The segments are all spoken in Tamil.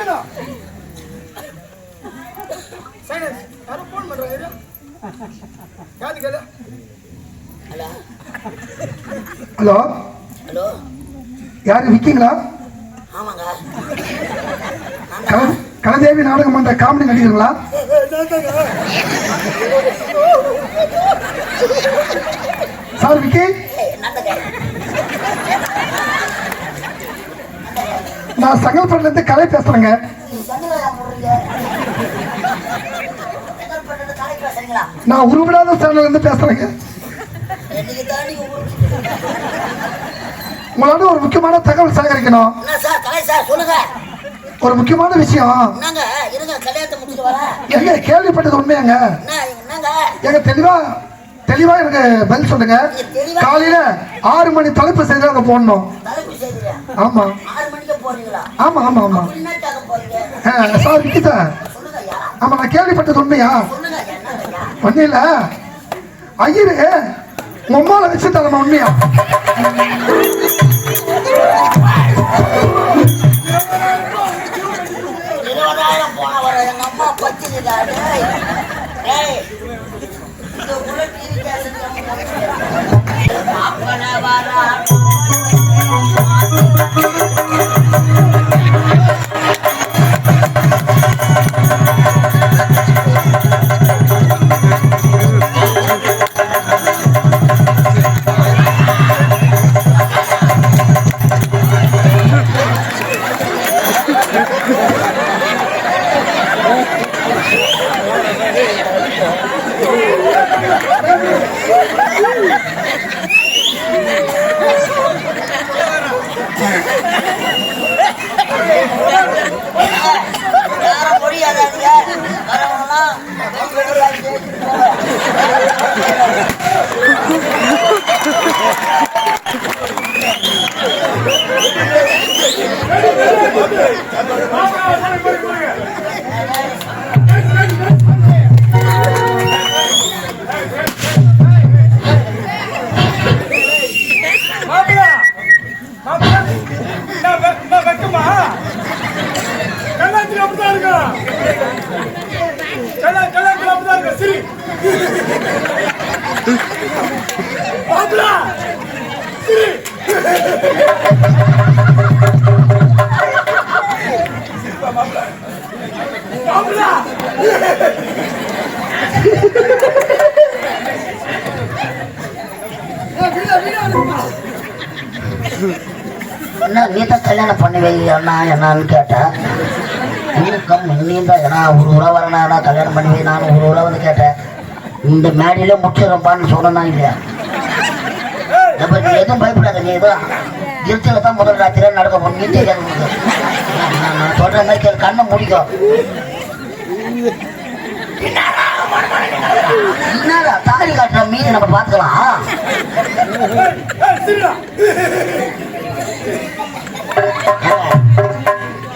வைக்கணும் ஃபோன் பண்றாங்க. காது கேளு. ஹலோ. ஹலோ. ஹலோ. யாரு விக்கீங்களா? ஆமாங்க. கல கலதேவி நாடகம் பண்ற காமெடி நடிகர்களா? சார் விக்கி? நான் சங்கல்பட்டுல இருந்து கலை பேசுறீங்களா நான் உருவிடாத சேனல்ல இருந்து பேசுறேங்க. உங்களோட ஒரு முக்கியமான தகவல் சேகரிக்கணும். ஒரு முக்கியமான விஷயம். எங்க கேள்விப்பட்டது உண்மையாங்க. எங்க தெளிவா தெளிவா எனக்கு பதில் சொல்லுங்க. காலையில ஆறு மணி தலைப்பு செய்தி அங்க போடணும். ஆமா. போறீங்களா? ஆமா ஆமா ஆமா. சார் விக்கிதா. ஆமா நான் கேள்விப்பட்டது உண்மையா? ஒன்னும் இல்ல. ஐயரு உம்மால வச்சு தலைமை உண்மையா? இருபதாயிரம் போன வர எங்க அம்மா வரா என்னன்னு கேட்டேன். நீக்கம் நீ தான் ஏன்னா ஒரு உறவு வரனா கல்யாணம் பண்ணி நான் நானும் ஒரு உறவு வந்து கேட்டேன். இந்த மேடையில முச்சிடப்பான்னு சொன்னா இல்லையா? எதுவும் பயப்படாத நீ எதுவும் இருட்டில் தான் முதல் ராத்திரியா நடக்க போகணும் நீ தெரியாது நான் நான் சொல்ற மாதிரி கண்ணை முடிக்கும் என்னடா தாலி காட்டுற மீன் நம்ம பார்த்துக்கலாம்.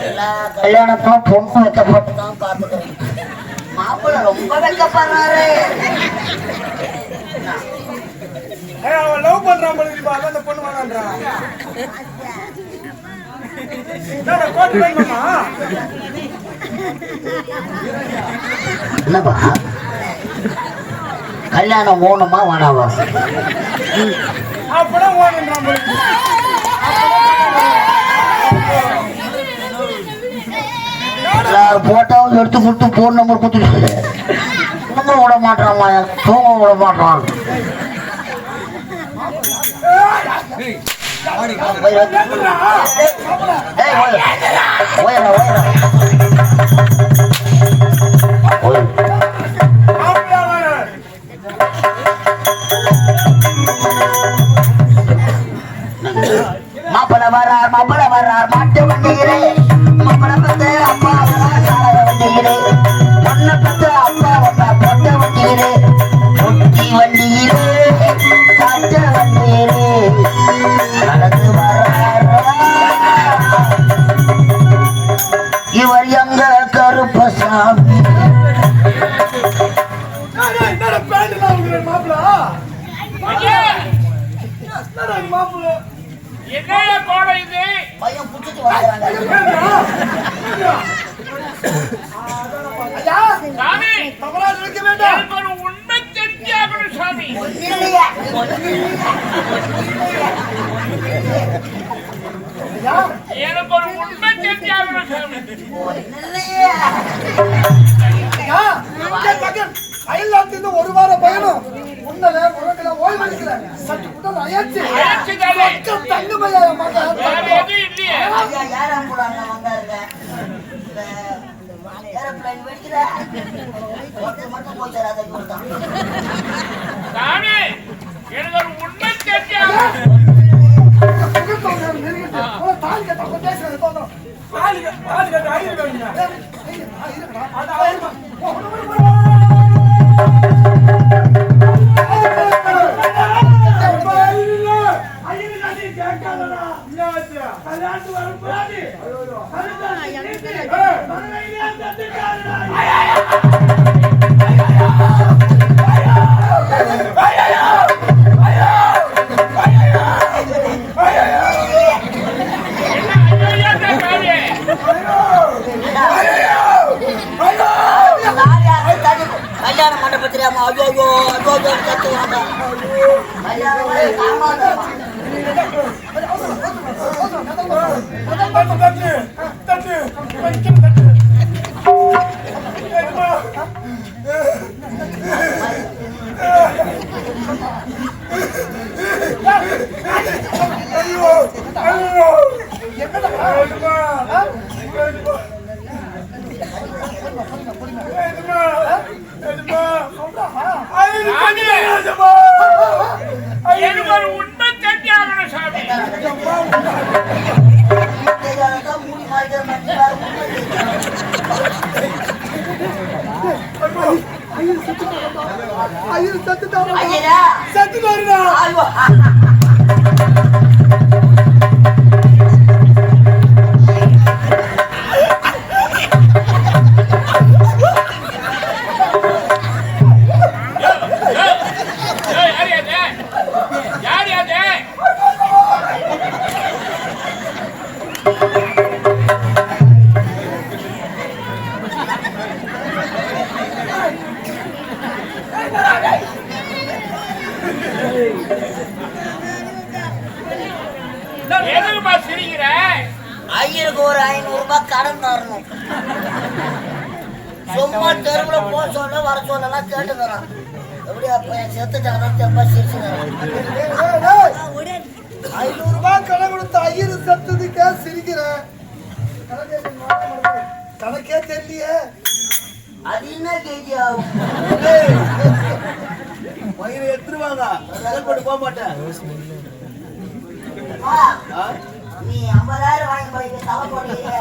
எல்லா கல்யாணத்தும் பொண்ணு வைக்கப்பட்டு. தான் பார்த்துக்கிறேன் மாப்பிள்ளை ரொம்ப வைக்கப்படுறாரு அவன் லவ் பண்றான் அந்த பொண்ணு வேணான்றான். என்னப்பா? கல்யாணம் ஓணுமா வேணாவா? அப்பதான் போட்டாவது எடுத்து கொடுத்து போன் நம்பர் கொடுத்துட்டு தூங்க விட மாட்டான்மா தூங்க விட மாட்டான் மாப்பிள வர்றார் மாப்பிள வர்றார். மாட்டு வண்டியிலே. இல்லையே ஐயா, ஏறாம் கூடாங்க வந்தாருங்க. வெடிக்குதா? ஒருத்தர் மட்டும் போய் எனக்கு ஒரு உண்மை அப்ப பேசுறது யார் யாரு தடு- கல்யாண மண்டபத்திலே அம்மா, ஐயோ, ஐயோ, ஐயோ, ஐயோ, கத்துவாங்க. கல்யாணமே காமாதமா. தட்டு, தட்டு, தட்டு, வைக்கும் தட்டு. தரணும் சும்மா தெருவுல போக சொல்ல வர சொல்லலாம் கேட்டுக்கிறான். எப்படி அப்ப என் செத்துட்டாங்க தெம்பா சிரிச்சுக்கிறான். ஐநூறு ரூபாய் கடன் கொடுத்த ஐயரு செத்ததுக்கே சிரிக்கிறேன். கணக்கே. கணக்கே தெரியலையே. அது என்ன கேஜி ஆகும் பயிரை எடுத்துருவாங்க போக மாட்டேன். நீ ஐம்பதாயிரம் வாங்கி போய் தலை போடுறீங்க.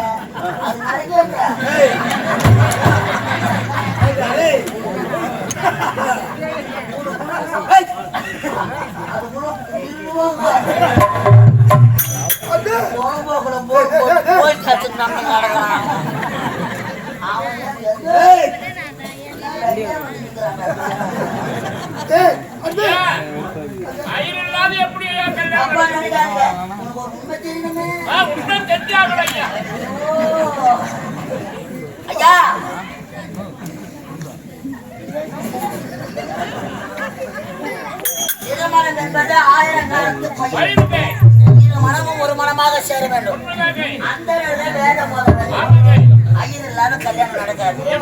அது நடக்கல ஆயிரம் காலத்து இரு மனமும் ஒரு மனமாக சேர வேண்டும். அந்த வேத ஆமாங்க. ஐயர் இல்லாத கல்யாணம் நடக்குது.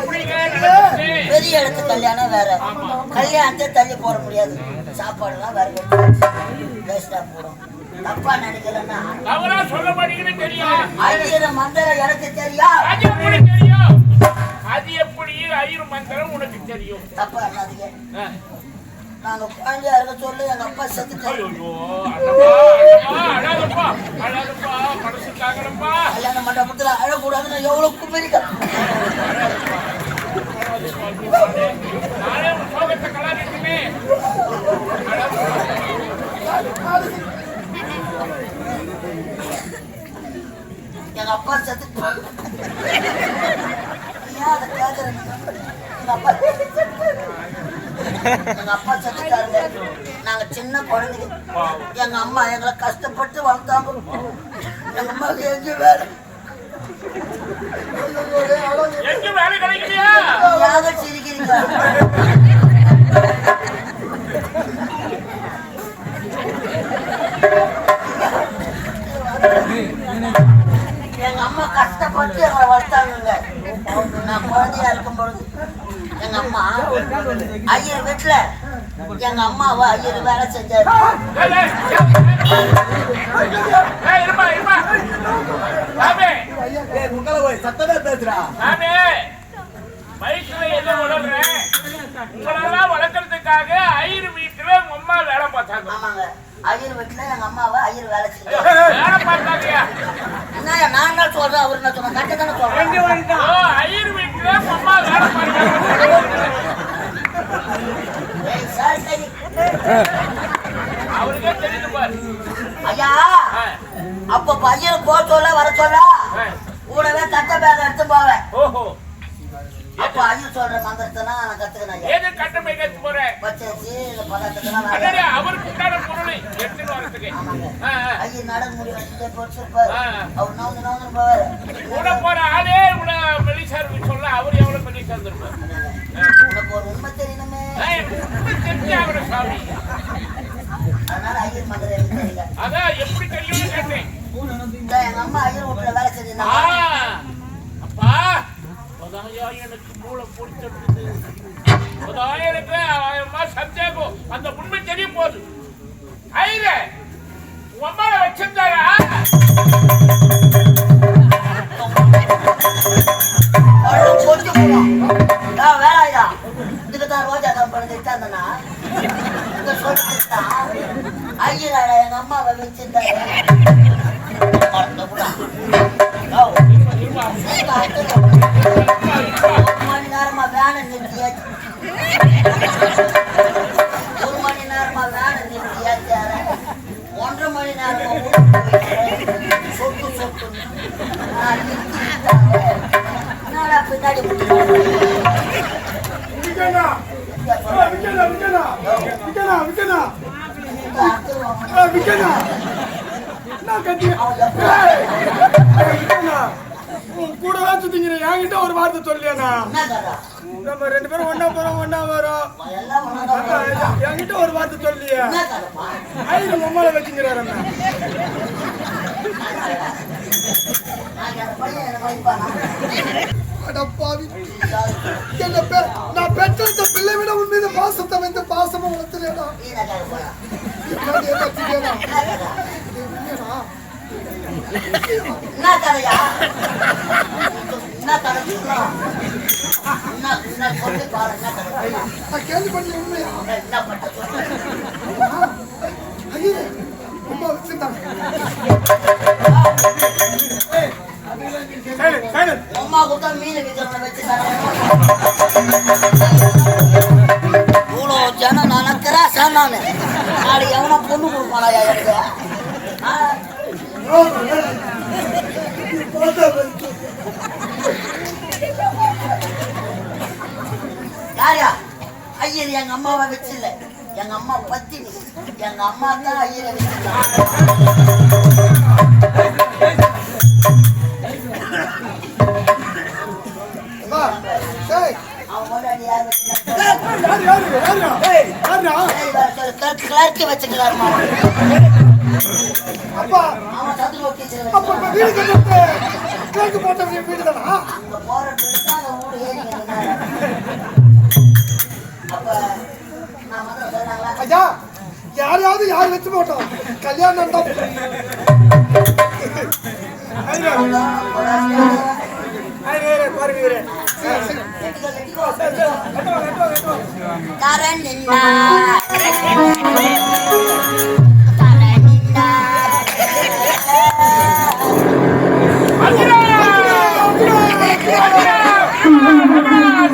பெரிய இடத்து கல்யாணம் வேற. கல்யாணத்தை தள்ளி போட முடியாது. சாப்பாடுலாம் வேற வேஸ்டா போடும். தப்பா நினைக்கலன்னா தவறா சொல்ல மாட்டீங்கன்னு தெரியும்? ஐயர் மந்திரம் எனக்கு தெரியும் அது எப்படி தெரியும். அது எப்படி? ஐயர் மந்திரம் உனக்கு தெரியும். தப்பா ஆ. நாங்க குழந்தையா இருக்க சொல்லி எங்க அப்பா செத்துட்டாரு. ஐயோ, அழகா, அழகா, அழாதப்பா, அழாதப்பா, மனசு தாங்கலப்பா. கல்யாண மண்டபத்துல அழக்கூடாதுன்னு எவ்வளவு கும்பிரிக்க நானே சோகத்தை. எங்க அப்பா செத்து ஏன் அதை கேக்குறேன் எங்க அப்பா எங்க அப்பா செத்துட்டாருங்க. நாங்க சின்ன குழந்தைங்க. எங்க அம்மா எங்களை கஷ்டப்பட்டு வளர்த்தாங்க. எங்க அம்மாவுக்கு எங்க வேலை? எங்க வேலை கிடைக்கலையா? சிரிக்கிறீங்க எங்க எங்களை வளர்த்தாங்க நான் குழந்தையா இருக்கும் பொழுது எங்க அம்மா ஐயர் வீட்டுல எங்க அம்மாவை ஐயர் வேலை செஞ்சாரு ஏய், ஏய், ஏய், இருப்பா, சத்தமே பேசுறா வயிற்றுல என்ன உணர்றேன் உங்களெல்லாம் வளர்க்கறதுக்காக ஐயர் வீட்டுல உங்க அம்மா வேலை பார்த்தாங்க ஆமாங்க ஐயர் வீட்டுல எங்க அம்மாவை ஐயர் வேலை செஞ்சாரு வேலை பார்த்தாங்கயா சொல்றேன் அவர் என்ன சொன்ன தானே சொல்றேன். பாரு. ஐயா அப்ப பையன் போக சொல்ல வர சொல்ல. கூடவே கட்ட பேக் எடுத்து போவேன். ஓஹோ. அப்ப ஐயர் சொல்ற மந்திரத்தை நான் கத்துக்கணும் ஐயா ஏது கட்டமை கத்து போறேன் பச்சரிசி அவருக்கு உண்டான பொருளை எடுத்துட்டு வரதுக்கு. ஐயர் நடந்து முடி வச்சுட்டு பொடிச்சிருப்பாரு ஆ. அவர் நவுந்து நவுந்து போவாரு கூட போற ஆளே இவ்வளவு மெலிசா இருக்கு சொல்ல அவர் எவ்வளவு மெலிசா இருந்திருப்பார் உனக்கு ஒரு உண்மை தெரியணுமே. தெரிஞ்சு அவரை சாமி. அதனால ஐயர் மந்திரம் தெரியல. அதான் எப்படி தெரியும்னு கேட்டேன். எங்க அம்மா ஐயர் வீட்டுல வேலை செஞ்சிருந்தாங்க. அதாயா எனக்கு மூளை பொடிச்சிருக்குது அதான் எனக்கு அம்மா சந்தேகம் அந்த உண்மை தெரிய போகுது. ஐயரே உன் அம்மாவை வச்சிருந்தாரா அவ்வளவு பொடிச்சு போடும் கூட தான் சுத்திங்கிற என்கிட்ட ஒரு வார்த்தை சொல்லியாண்ணா நம்ம ரெண்டு பேரும் ஒன்னா போறோம் ஒன்னா வரோம் எல்லாம் என்கிட்ட ஒரு வார்த்தை சொல்லியா என்ன கதைப்பா ஐயர் வச்சுங்கிறாரு அடப்பாவி. நான் பெற்ற இந்த பிள்ளை விட உன் மீது பாசத்தை வைத்து பாசமும் வளர்த்துலேடா போயா என்னடி ஏதாச்சும் என்ன கதை என்ன கதையா என்ன கதை சொல்லலாம் என்ன என்ன சொல்லி பாரு என்ன கதை சொல்லலாம். நான் கேள்விப்பட்ட உண்மையா என்ன பண்ண சொல்ல ஐயே ரொம்ப வச்சிருந்தாங்க அம்மா கூட மீன் விற்கிறவனை வச்சு இவ்வளோ ஜனம் நடக்கிறா சாணானு நாளை எவனா பொண்ணு கொடுப்பானாயா எனக்கு ஆ? ஐயர் எங்க அம்மாவை வச்சில்ல. எங்க அம்மா பத்தி எங்க அம்மா தான் ஐயரை வச்சிருக்காங்க. அப்ப இப்ப வீடு கட்டுறது? கேக்கு போட்ட வீடு தானா? ஐயா யாரையாவது யார் வச்சு போட்டோம்? கல்யாணம் தான்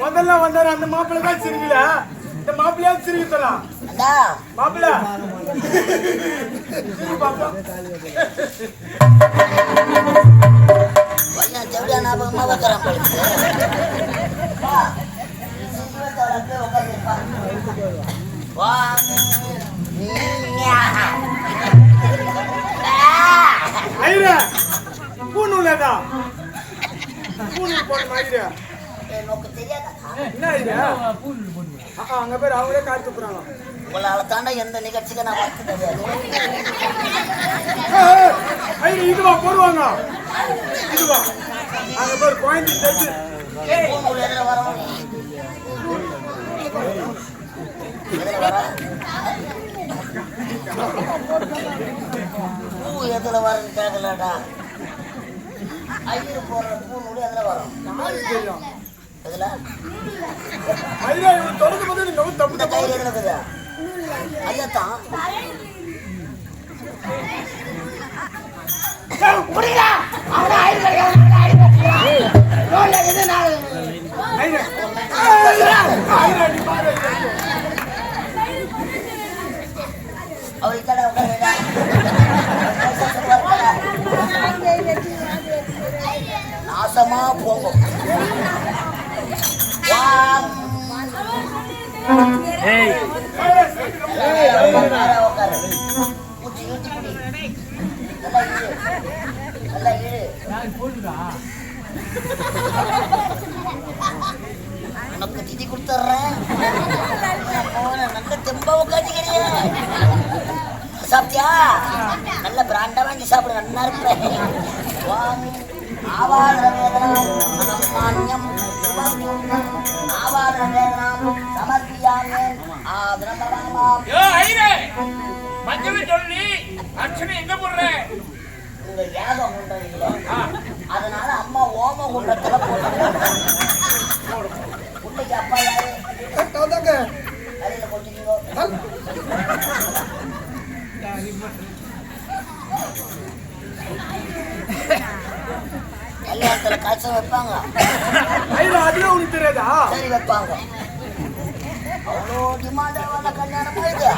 முதல்ல வந்தாரு அந்த மாப்பிள்ளை தான் சிரிக்கல இந்த மாப்பிள்ளையா சிரிக்க சொல்லலாம் மாப்பிள்ள. ஞாபகம் வைக்கிறான் போல இருக்கு. வா. சிங்கத்தோட உனக்கு தெரியாதா? அங்க பேர் அவங்களே காத்து போறாங்க உங்களால தாண்டா எந்த நிகழ்ச்சிக்கு நான் பார்த்து தெரியாது. ஐயா இதுவா போடுவாங்க இதுவா அங்க பேர் குழந்தை தெரிஞ்சு. எதுல வரும் எதுல வரும் பூ எதுல வரும்னு கேட்கலடா ஐயர் போடுற பூநூல் எதுல வரும்? தெரியும். எதுல ஐயா இவன் தொடர்ந்து பார்த்து நீங்க வந்து தப்பு தப்பா இருக்குது ஐயா தான் உட்காருடா. நாசமா போகும். உனக்கு திதி கொடுத்துட்றேன் நல்ல தெம்பா சாப்பிட்டியா நல்ல பிராண்டா வாங்கி சாப்பிடு நல்லா இருப்பேன் மஞ்சள் சொல்லி அர்ச்சனை எங்க போடுற? உங்க யாகம் உண்டீங்களே அதனால அம்மா ஓம குண்டத்துல உன்னைக்கு அப்பா யாரு? அதாங்க தலையில கொட்டிக்கோ கல்யாணத்துல காய்ச்சல் வைப்பாங்க. அதுவே உனக்கு தெரியாதா? சரி வைப்பாங்க. அவ்வளோ கல்யாணம் இது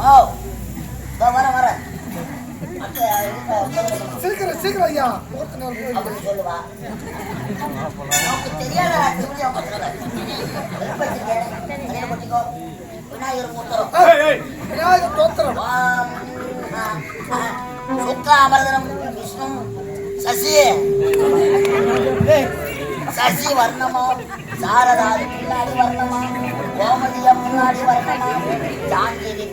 ஓ இதுக்கு சொல்லுங்க. சீக்கிரம் சீக்கிரம் ஐயா. அப்படின்னு சொல்லுவா. தெரியாத விநாயகர் மூத்தரம் விநாயகர் தோத்திரம் சுக்லாம்பரதனம் விஷ்ணு சசி. சசி வர்ணமோ சாரதாதி பின்னாடி வர்ணமா கோமதியம் முன்னாடி வர்ணமா ஜாங்கிரி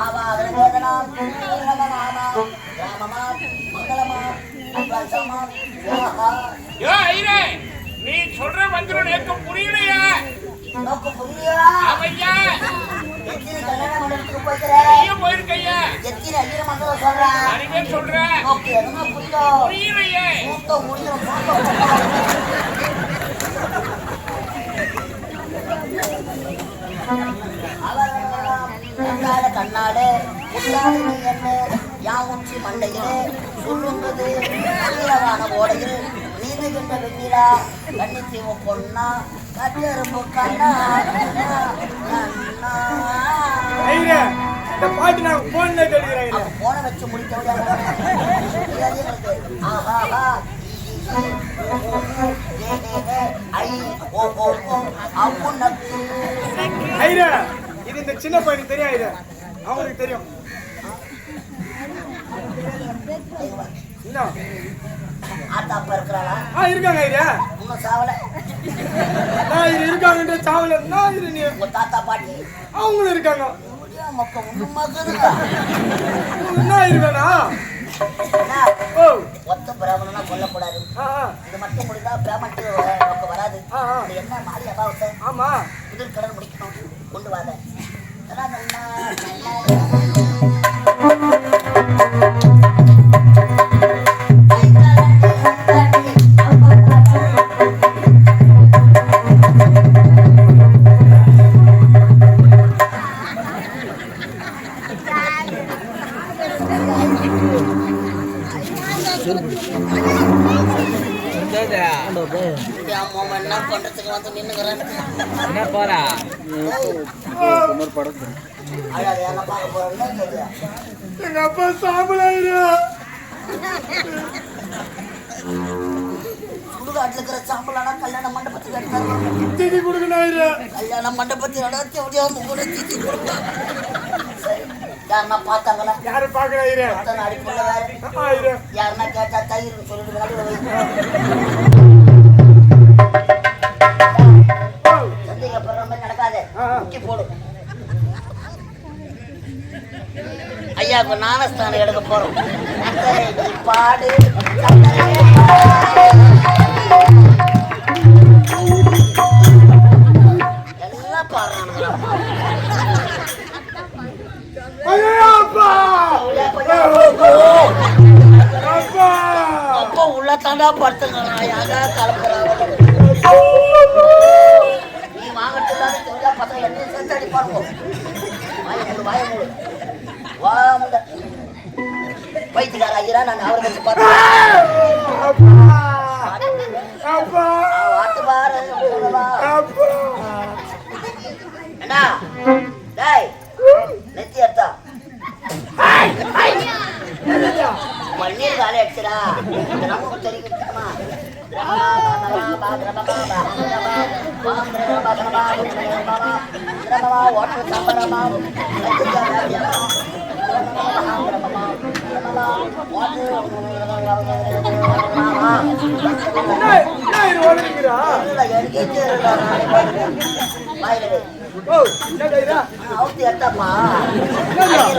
ஆவாதன வேதனாம் ராமநாமா ராமமா மங்களமா ஐரே நீ சொல்ற மந்திரம் எனக்கு புரியலையா. கண்ணாட என்ன யாவுச்சி மண்டையிலே சொல்லுங்கிறது நீளவான ஓடையில் நீந்துகின்ற வெண்ணிலா கன்னித்தீவு பொன்னா இந்த பாட்டு நான் போன்ல கேட்கிறேன் போன வச்சு முடிக்க அவுனக்கு இது இந்த சின்ன பையனுக்கு தெரியும் ஐயா. அவங்களுக்கு தெரியும். என்ன ஆத்தா அப்பா இருக்கிறாளா? ஆ இருக்காங்க ஐயா. இன்னும் சாவல. நான் இது இருக்காங்கன்ற சாவல. நான் இது நீ. உங்க தாத்தா பாட்டி. அவங்களும் இருக்காங்க. மொக்க ஒண்ணும் மக்குதுங்க. என்ன இருக்கானா ஒத்த பிராமணனா சொல்லக்கூடாது இது மட்டும் முடிந்தா பேமெண்ட் நமக்கு வராது. என்ன மாதிரி அபாவத்தை ஆமா. புதிர் கடன் முடிக்கணும். கொண்டு நல்லா பண்றதுக்கு வந்து நின்னுக்கிறேன் என்ன போறா? போறேன்னு சொல்லு எங்க அப்பா சாம்பலாயிரு. சுடுகாட்டுல இருக்கிற சாம்பலானா கல்யாண மண்டபத்துக்கு திதி கொடுக்கணாயிரு. கல்யாண மண்டபத்தில் நடத்தி சரி. யாருன்னா பார்த்தாங்களா? யாரு பாக்குறாயிரு யாருன்னா கேட்டா தயிர்னு சொல்லிட்டு முக்கி போடு. ஐயா இப்ப ஞானஸ்தானம் எடுக்க போறோம். பாடு. எல்லாம் அப்பா! அப்போ! உள்ள தாண்டா படுத்துங்க யாரா கலப்புறாங்க பைத்தியக்கார ஐயரா நான் அவரை வச்சு பார்த்தேன் நெத்தி எடுத்தா மண்ணீர் காலை அடிச்சுடா நமக்கு தெரிவிக்கணுமா என்ன இது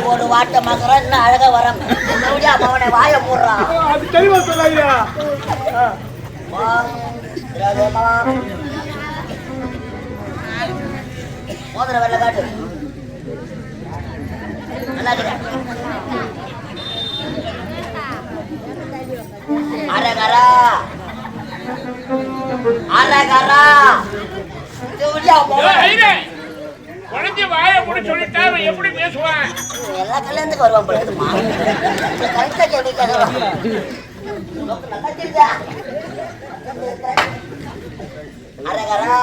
ஒரு வாட்ட மகரம் இன்னும் அழகா வரம் எப்படியா அவனை வாய போடுறான் அது தெளிவா மோதிர வெள்ள காட்டு அரகரா அரகரா குழந்தை வாயை மூட சொல்லிட்டா அவன் எப்படி பேசுவான்? எல்லா கல்யாணத்துக்கு வருவான் கரெக்டா நல்லா தெரியுதா? அரகரா.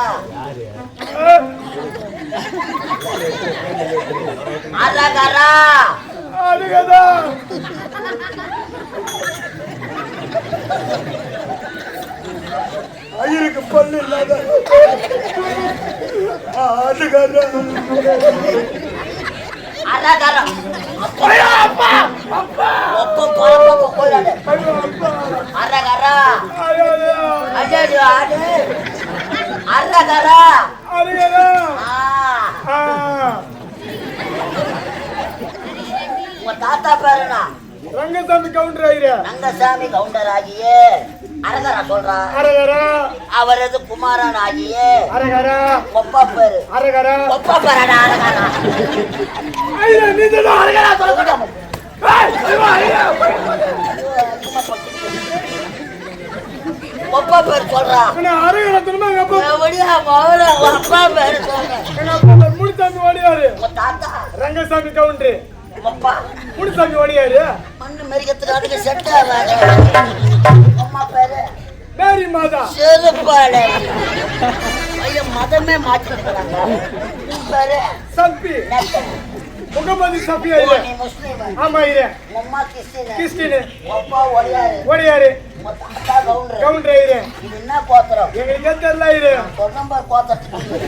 அரகரா. ஐயருக்கு பல்லு இல்லாத அரகரா. அரகரா அஜய் ஆடு. அரகரா ஆ. உங்க தாத்தா பேருனா ரங்கசாமி கவுண்டர் ஐயா ரங்கசாமி கவுண்டர் ஆகிய. அரகரா சொல்றா. அரகரா அவரது குமாரன் ஆகிய. அரகரா ஒப்பா பேரு. அரகரா ஒப்பா பேரடா அரகரா ஐயா நீ தான் அரகரா சொல்லுங்க ஒப்பா பேர் சொல்றா. நான் அரகரா திரும்ப எங்க அப்பா? மோர ஒப்பா பேர் சொல்ற. எங்க அப்பா முடிச்சாமி ஓடியாரு உங்க தாத்தா. ரங்கசாமி கவுண்டர். ஒப்பா முடிச்சாமி ஓடியாரு மண்ணு மெரிக்கிறதுக்கு அதுக்கு செட் ஆகாது. அம்மா பேரு? மேரி மாதா. செருப்பாளே. மதமே மாற்றிருக்கிறாங்க பேரு? முகமது சப்பி ஓ, ஐயா நீ முஸ்லீம் ஆமா உங்க அம்மா கிறிஸ்டின் கிறிஸ்டின். ஒப்பா ஒடியாரு. ஓடியாரு உங்க தாத்தா கவுண்டர். கவுண்டர் ஐயா இது என்ன கோத்திரம்? எங்களுக்கே தெரியல ஐயா சொன்னம்பர் கோத்திரத்துக்கு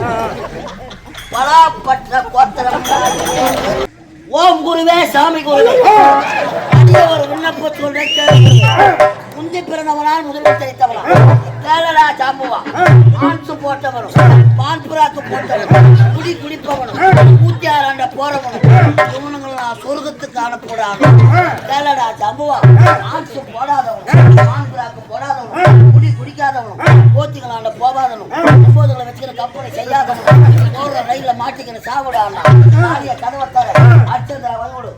பலாப்பட்ட கோத்திரம். ஓம் குருவே சாமி குருவே. ஒரு விண்ணப்பத்தோட முந்தி பிறந்தவனால் முதலில் தெரித்தவனா கேளடா சாம்புவா மான்சு போட்டவனும் பான்புராக்கு போட்டவனும் குடி குடிப்பவனும் ஊத்தியாராண்ட போறவனும் இவனுங்களை நான் சொர்க்கத்துக்கு அனுப்புடாங்க கேளடா சாம்புவா மான்சு போடாதவனும் பான்புராக்கு போடாதவனும் குடி குடிக்காதவனும் போத்திகளாண்ட போகாதவனும் ஒன்பதுகளை வச்சுக்கிற கப்பனை செய்யாதவனும் போற ரயில மாட்டிக்கிற சாவிடாண்டா ஆரிய கதவை தர அச்சந்திர வந்து